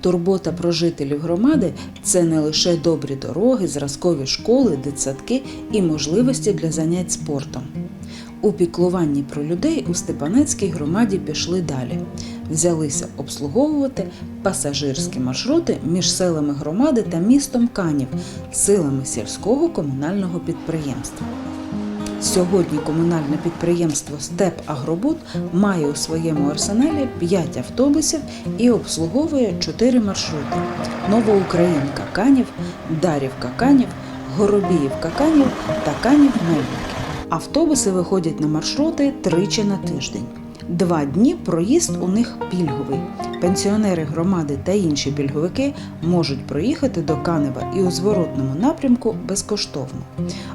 Турбота про жителів громади це не лише добрі дороги, зразкові школи, дитсадки і можливості для занять спортом. У піклуванні про людей у Степанецькій громаді пішли далі. Взялися обслуговувати пасажирські маршрути між селами громади та містом Канів силами сільського комунального підприємства. Сьогодні комунальне підприємство Степ Агробут має у своєму арсеналі 5 автобусів і обслуговує 4 маршрути: Новоукраїнка Канів, Дарівка Канів, Горобіївка Канів та Канів Мельники. Автобуси виходять на маршрути тричі на тиждень. Два дні проїзд у них пільговий. Пенсіонери громади та інші пільговики можуть проїхати до Канева і у зворотному напрямку безкоштовно.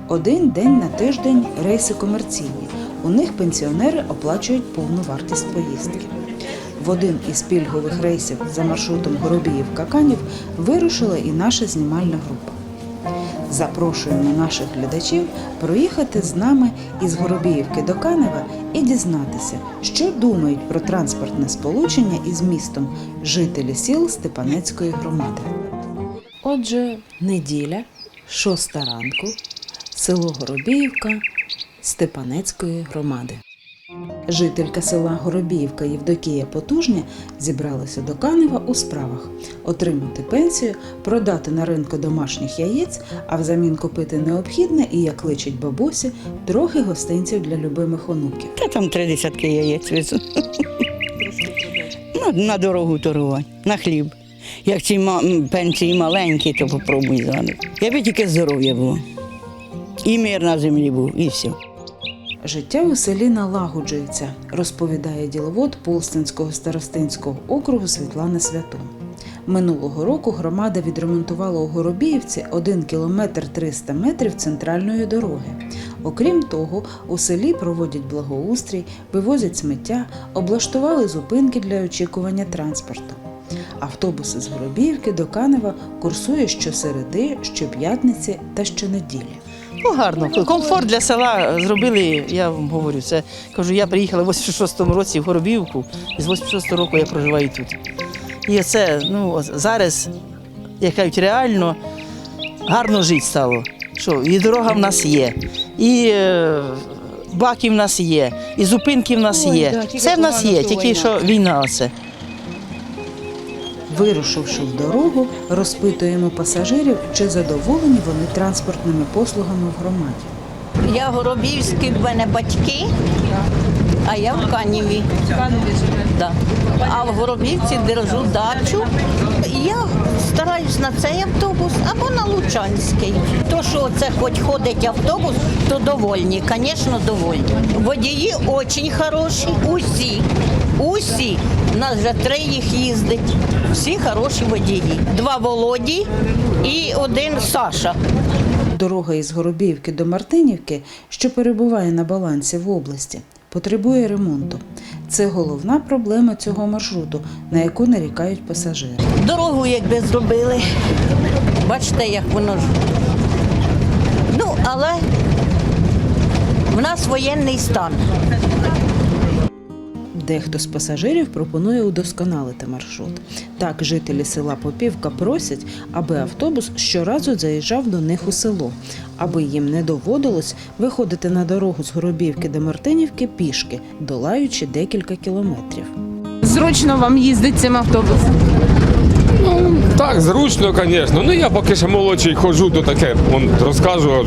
Один день на тиждень рейси комерційні. У них пенсіонери оплачують повну вартість поїздки. В один із пільгових рейсів за маршрутом Горобіїв-Каканів вирушила і наша знімальна група. Запрошуємо наших глядачів проїхати з нами із Горобіївки до Канева і дізнатися, що думають про транспортне сполучення із містом жителі сіл Степанецької громади. Отже, неділя, шоста ранку, село Горобіївка Степанецької громади. Жителька села Горобіївка Євдокія Потужня зібралася до Канева у справах отримати пенсію, продати на ринку домашніх яєць, а взамін купити необхідне і, як личить бабусі, трохи гостинців для любимих онуків. Та там три десятки яєць везу. На, на дорогу торгувати, на хліб. Як ці пенсії маленькі, то попробуй зараз. Я би тільки здоров'я було. І мир на землі був, і все. Життя у селі налагоджується, розповідає діловод Полстинського старостинського округу Світлана Святун. Минулого року громада відремонтувала у Горобіївці 1 кілометр 300 метрів центральної дороги. Окрім того, у селі проводять благоустрій, вивозять сміття, облаштували зупинки для очікування транспорту. Автобуси з Горобіївки до Канева курсує щосереди, щоп'ятниці та щонеділі. Ну, гарно. Комфорт для села зробили, я вам говорю, це кажу, я приїхала в 86-му році в Горобівку, і з 86-го року я проживаю тут. І це, ну, зараз, як кажуть, реально гарно жити стало. Що і дорога в нас є, і е, баки в нас є, і зупинки в нас є. Все в нас є, тільки що війна оце. Вирушивши в дорогу, розпитуємо пасажирів, чи задоволені вони транспортними послугами в громаді. Я Горобівський, в мене батьки, а я в Каніві. Да. А в Горобівці держу дачу. Я стараюсь на цей автобус або на Лучанський. То, що це хоч ходить автобус, то довольні, звісно, довольні. Водії дуже хороші, усі. Усі. У нас вже три їх їздить. Всі хороші водії. Два Володі і один Саша. Дорога із Горобіївки до Мартинівки, що перебуває на балансі в області, потребує ремонту. Це головна проблема цього маршруту, на яку нарікають пасажири. Дорогу якби зробили. Бачите, як воно ж. Ну, але в нас воєнний стан. Дехто з пасажирів пропонує удосконалити маршрут. Так, жителі села Попівка просять, аби автобус щоразу заїжджав до них у село, аби їм не доводилось виходити на дорогу з Горобівки до Мартинівки пішки, долаючи декілька кілометрів. Зручно вам їздить цим автобусом? Ну, так, зручно, звісно. Ну я поки ще молодший ходжу, то таке он розказував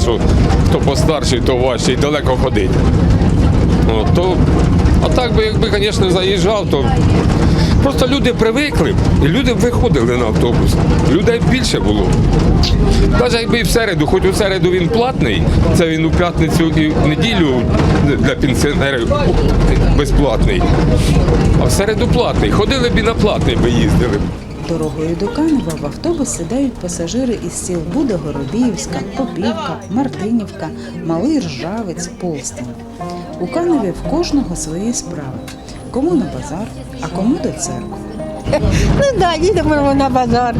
що хто постарший, то важче і далеко ходить. От, то, а так би, якби, звісно, заїжджав, то просто люди привикли і люди виходили на автобус. Людей більше було. Навіть якби і в середу, хоч у середу він платний, це він у п'ятницю і в неділю для пенсіонерів безплатний. А в середу платний. Ходили б і на платний би їздили. Дорогою до Канева в автобус сідають пасажири із сіл Буда Горобіївська, Попівка, Мартинівка, Малий Ржавець, Полстин. У Каневі в кожного свої справи. Кому на базар, а кому до церкви. Ну да, їдемо на базар.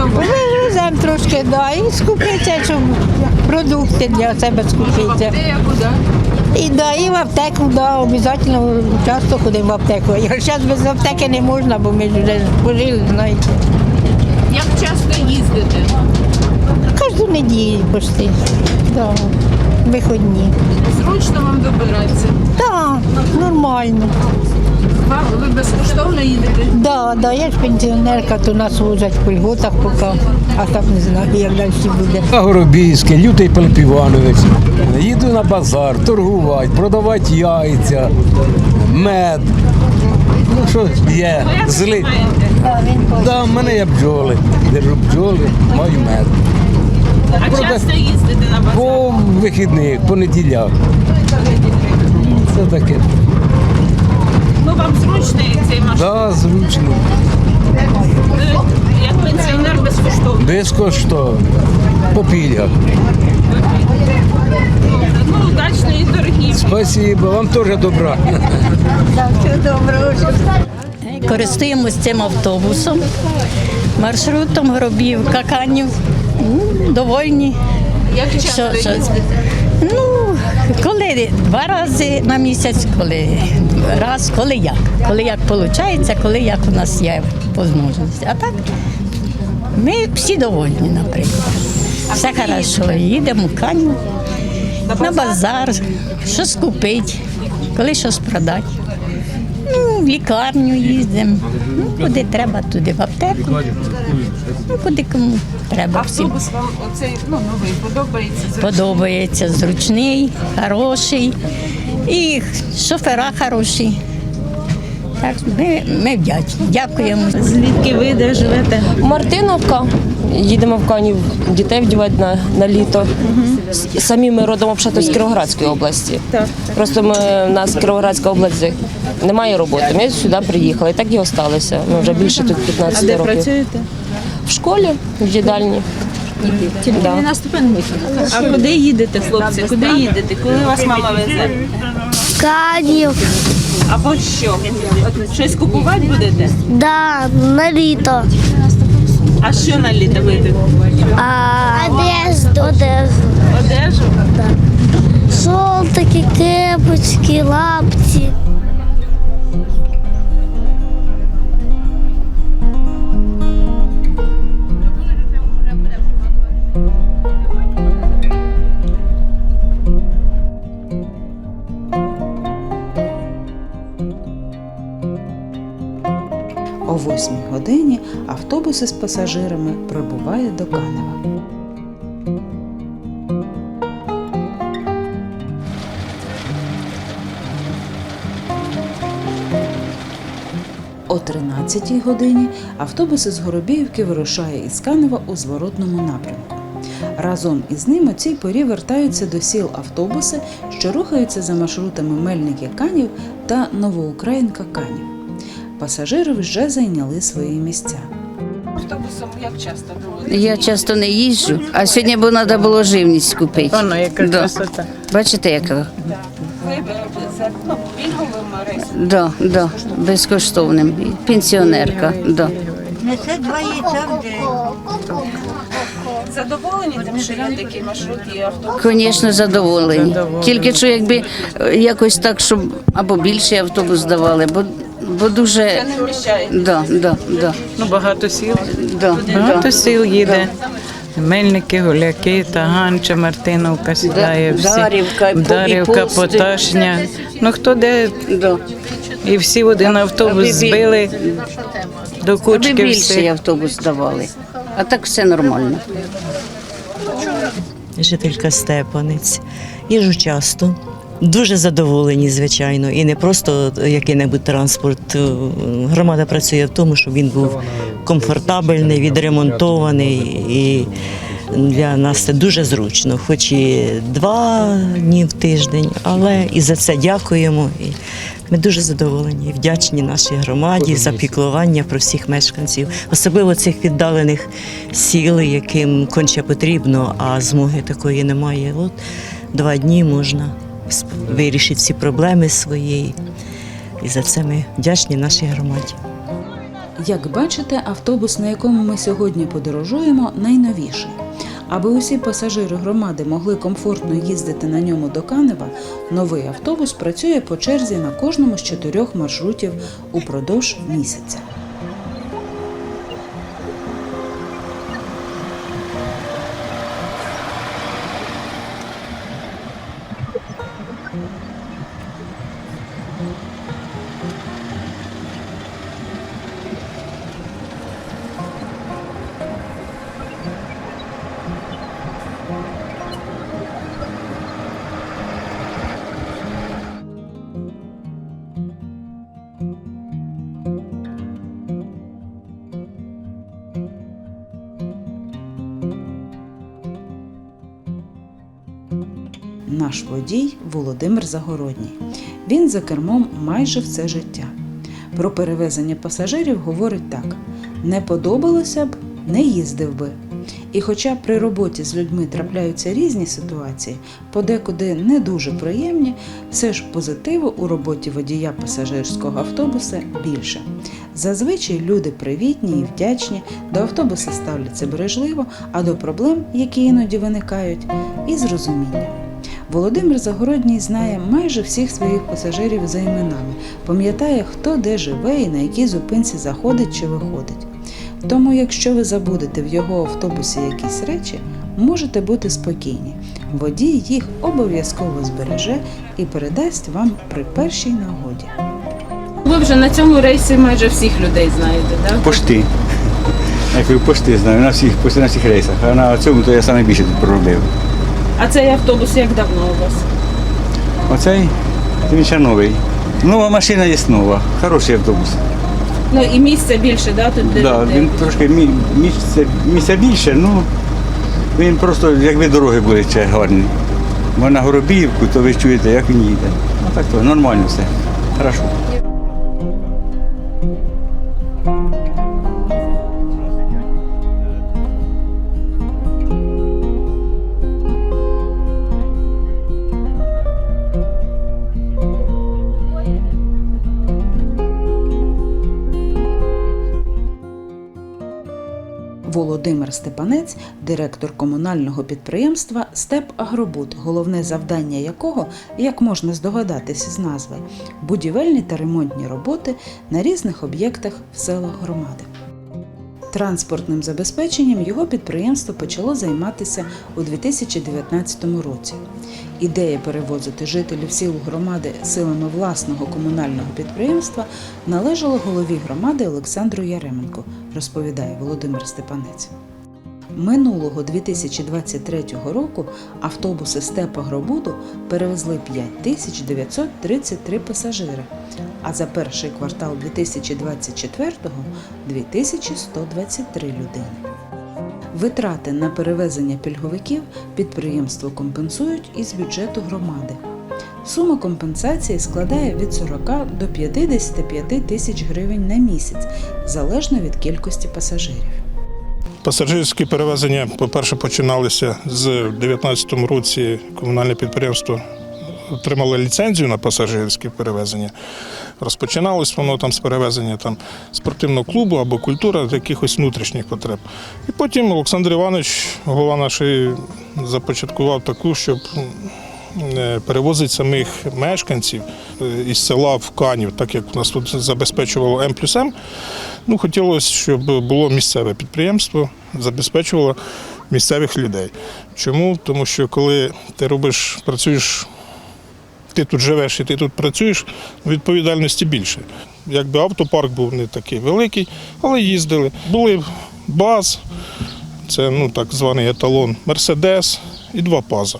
Вивеземо трошки, да, і скупиться, щоб продукти для себе скупиться. І да, і в аптеку, да, обов'язково часто ходимо в аптеку. Зараз без аптеки не можна, бо ми вже пожили, знаєте. Як часто їздите? Кожну неділю почти. Да. Виходні. Зручно вам добиратися? Так, нормально. Вам ви безкоштовно їдете? Да, да, я ж пенсіонерка, то нас возять в пільготах поки, а там не знаю, як далі буде. Горобійське, лютий Пилип Іванович. Їду на базар, торгувати, продавати яйця, мед. Ну що є, зли. Да, в мене є бджоли. Держу бджоли, маю мед. А часто їздите на базар? По вихідних, по неділях. Це таке. Ну вам зручно цей маршрут? Да, зручно. Ви як пенсіонер безкоштовно? Безкоштовно. По пільгах. Ну, удачної торгівлі. Спасибо, вам теж добра. Користуємось цим автобусом, маршрутом Горобівка, Канів. Ну, довольні. Як часто Що- що- Ну, коли два рази на місяць, коли раз, коли як. Коли як виходить, коли як у нас є можливість. А так ми всі довольні, наприклад. Все хорошо, їдемо в Канів, на базар, щось купити, коли щось продати. Ну, в лікарню їздимо. Ну, куди треба, туди в аптеку. Ну, куди кому треба всім. Автобус вам оцей ну, новий подобається? Зручний? Подобається, зручний, хороший. І шофера хороші. Так, ми, ми вдячні. Дякуємо. Звідки ви де живете? Мартиновка. Їдемо в Канів дітей вдівати на, на літо. С- Самі ми родом взагалі з Кіровоградської області. Просто ми, в нас Кіровоградська область немає роботи. Ми сюди приїхали, так і осталися. Ми вже більше тут 15 А де років. працюєте? В школі, в їдальні. Да. А куди їдете, хлопці? Куди їдете? Коли вас мама везе? Канів, Або що? От Щось купувати будете? да, на літо. А що на літо будете? А, одежду. Одежду. Одежу? Солтики, кепочки, лапці. Годині автобус із пасажирами прибуває до Канева. О 13-й годині автобус із Горобіївки вирушає із Канева у зворотному напрямку. Разом із ним у цій порі вертаються до сіл автобуси, що рухаються за маршрутами Мельники Канів та Новоукраїнка Канів. Пасажири вже зайняли свої місця. Автобусом як часто доводите? Я часто не їжджу, а сьогодні бо треба було живність купити. Воно яка Да. красота. Бачите, яка? Ви за ну, пільговим? Да, да, безкоштовним. Пенсіонерка. Да. Задоволені тим, що є такий маршрут і автобус? Звісно, задоволені. Тільки що якби е, якось так, щоб або більший автобус давали, бо, бо дуже. Да, да, да, Ну, багато сіл. да, Багато да. сіл їде. Мельники, Гуляки, Таганча, Мартиновка сідає всі. Дарівка, Дарівка, Пусти. Поташня. Ну хто де, да. і всі в один автобус Аби збили до Аби кучки більший всі. автобус давали. А так все нормально. жителька Степаниць. Їжу часто. Дуже задоволені, звичайно, і не просто який-небудь транспорт. Е, Громада працює в тому, щоб він був комфортабельний, відремонтований. І для нас це дуже зручно, хоч і два дні в тиждень, але і за це дякуємо. Ми дуже задоволені і вдячні нашій громаді за піклування про всіх мешканців, особливо цих віддалених сіл, яким конче потрібно, а змоги такої немає. От два дні можна вирішити всі проблеми свої. І за це ми вдячні нашій громаді. Як бачите, автобус, на якому ми сьогодні подорожуємо, найновіший. Аби усі пасажири громади могли комфортно їздити на ньому до Канева, новий автобус працює по черзі на кожному з чотирьох маршрутів упродовж місяця. Наш водій Володимир Загородній. Він за кермом майже все життя. Про перевезення пасажирів говорить так: не подобалося б, не їздив би. І хоча при роботі з людьми трапляються різні ситуації, подекуди не дуже приємні, все ж позитиву у роботі водія пасажирського автобуса більше. Зазвичай люди привітні і вдячні, до автобуса ставляться бережливо, а до проблем, які іноді виникають, із розумінням. Володимир Загородній знає майже всіх своїх пасажирів за іменами, пам'ятає, хто де живе і на якій зупинці заходить чи виходить. Тому, якщо ви забудете в його автобусі якісь речі, можете бути спокійні. Водій їх обов'язково збереже і передасть вам при першій нагоді. Ви вже на цьому рейсі майже всіх людей знаєте, так? Пошти. Як ви пошти знаю, на всіх, на всіх рейсах. А на цьому то я найбільше тут проробив. А цей автобус як давно у вас? Оцей він ще новий. Нова машина є нова, хороший автобус. Ну і місця більше, да, тут Да, людей? він трошки мі- місця, місця більше, ну він просто, якби дороги були ще гарні. Бо на Горобіївку, то ви чуєте, як він їде. Ну так то нормально все. Хорошо. Володимир Степанець, директор комунального підприємства Степ Агробуд, головне завдання якого, як можна здогадатися з назви, будівельні та ремонтні роботи на різних об'єктах в селах громади. Транспортним забезпеченням його підприємство почало займатися у 2019 році. Ідея перевозити жителів сіл громади силами власного комунального підприємства належала голові громади Олександру Яременко, розповідає Володимир Степанець. Минулого 2023 року автобуси Степа Гробуду перевезли 5933 пасажири, а за перший квартал 2024-го 2123 людини. Витрати на перевезення пільговиків підприємство компенсують із бюджету громади. Сума компенсації складає від 40 до 55 тисяч гривень на місяць, залежно від кількості пасажирів. Пасажирські перевезення, по-перше, починалися з 2019 році. Комунальне підприємство отримало ліцензію на пасажирське перевезення. Розпочиналось воно там з перевезення там, спортивного клубу або культура якихось внутрішніх потреб. І потім Олександр Іванович, голова нашої, започаткував таку, щоб е, перевозити самих мешканців е, із села в Канів, так як у нас тут забезпечувало М плюс М. Ну, хотілося, щоб було місцеве підприємство, забезпечувало місцевих людей. Чому? Тому що коли ти робиш, працюєш, ти тут живеш і ти тут працюєш, відповідальності більше. Якби автопарк був не такий великий, але їздили. Були баз, це ну, так званий еталон, Мерседес і два паза.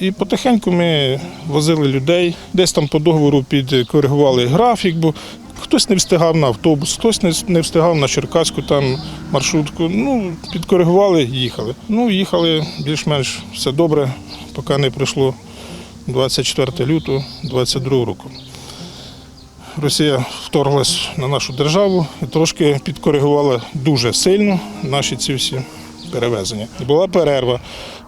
І потихеньку ми возили людей, десь там по договору підкоригували графік, бо хтось не встигав на автобус, хтось не, встигав на Черкаську там маршрутку. Ну, підкоригували, їхали. Ну, їхали більш-менш все добре, поки не пройшло 24 лютого 22 року. Росія вторглась на нашу державу і трошки підкоригувала дуже сильно наші ці всі перевезення. Була перерва.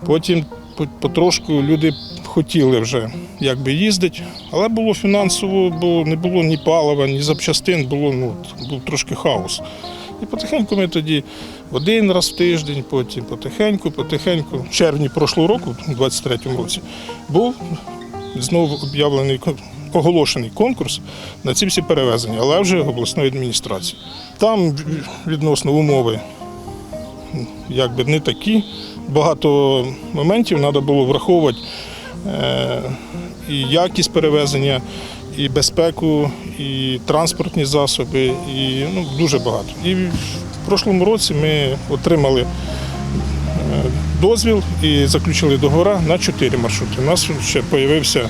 Потім по- потрошку люди хотіли вже якби їздити, але було фінансово, бо не було ні палива, ні запчастин, було ну, був трошки хаос. І потихеньку ми тоді один раз в тиждень, потім потихеньку, потихеньку. В червні прошлого року, у 23-му році, був знову об'явлений оголошений конкурс на ці всі перевезення, але вже обласної адміністрації. Там відносно умови якби не такі. Багато моментів треба було враховувати е, і якість перевезення, і безпеку, і транспортні засоби, і ну, дуже багато. І в прошлому році ми отримали е, дозвіл і заключили договори на чотири маршрути. У нас ще з'явився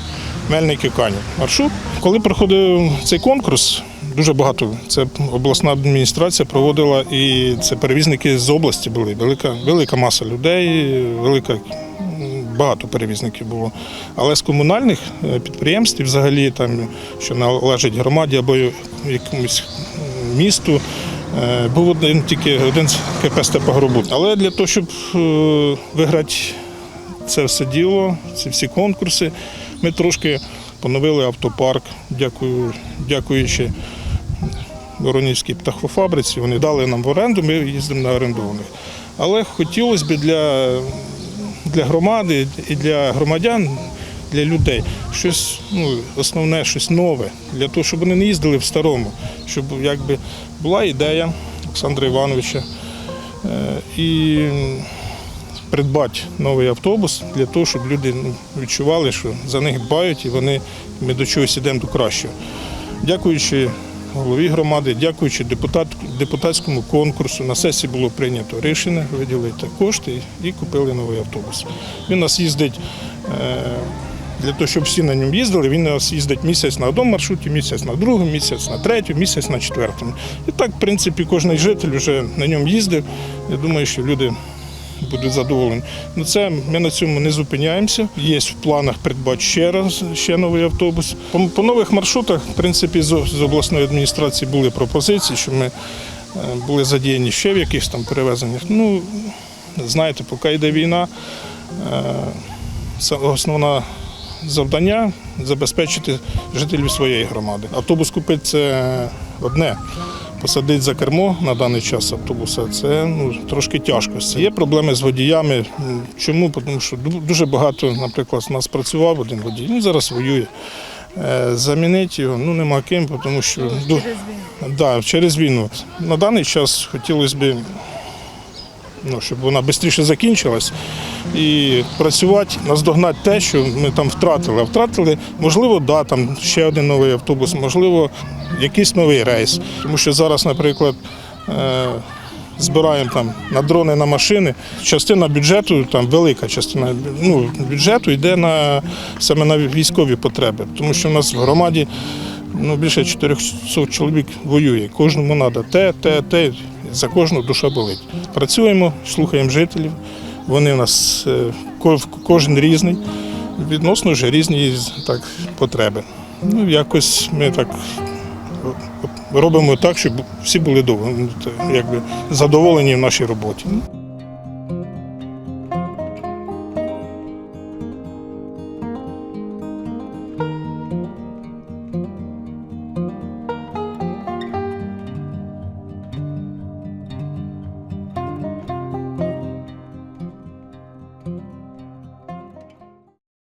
Мельники Канів маршрут. Коли проходив цей конкурс, дуже багато. Це обласна адміністрація проводила, і це перевізники з області були. Велика, велика маса людей, велика. Багато перевізників було. Але з комунальних е, підприємств, взагалі, там, що належить громаді або якомусь місту, е, був один тільки один КП Степагробут. Але для того, щоб е, виграти це все діло, ці всі конкурси. Ми трошки поновили автопарк, дякую, дякуючи Воронівській птахофабриці. Вони дали нам в оренду, ми їздимо на орендованих. Але хотілося б для, для громади і для громадян, для людей щось ну, основне, щось нове, для того, щоб вони не їздили в старому, щоб якби була ідея Олександра Івановича. Е, І придбати новий автобус для того, щоб люди ну, відчували, що за них дбають і вони ми до чогось йдемо до кращого. Дякуючи голові громади, дякуючи депутат, депутатському конкурсу, на сесії було прийнято рішення виділити кошти і купили новий автобус. Він у нас їздить. е, Для того, щоб всі на ньому їздили, він у нас їздить місяць на одному маршруті, місяць на другому, місяць на третьому, місяць на четвертому. І так, в принципі, кожен житель вже на ньому їздив. Я думаю, що люди будуть задоволені. Ну це ми на цьому не зупиняємося. Є в планах придбати ще раз ще новий автобус. По, по нових маршрутах, в принципі, з, з обласної адміністрації були пропозиції, що ми е, були задіяні ще в якихось там перевезеннях. Ну, знаєте, поки йде війна, е, це основна завдання забезпечити жителів своєї громади. Автобус купити це одне. Посадити за кермо на даний час автобуса це ну, трошки тяжко. Є проблеми з водіями. Чому? Тому що дуже багато, наприклад, у нас працював один водій, ну зараз воює. Е, Замінити його ну, нема ким, тому що ду- Да, через війну. На даний час хотілося б, ну, щоб вона швидше закінчилась і працювати, наздогнати те, що ми там втратили. А втратили, можливо, да, там ще один новий автобус, можливо, якийсь новий рейс. Тому що зараз, наприклад, е, збираємо там на дрони, на машини. Частина бюджету, там велика частина ну, бюджету йде на саме на військові потреби, тому що в нас в громаді ну, більше 400 чоловік воює. Кожному треба те, те, те. За кожну душа болить. Працюємо, слухаємо жителів. Вони в нас е, кожен різний, відносно вже різні так, потреби. Ну, якось ми так робимо так, щоб всі були якби, задоволені в нашій роботі.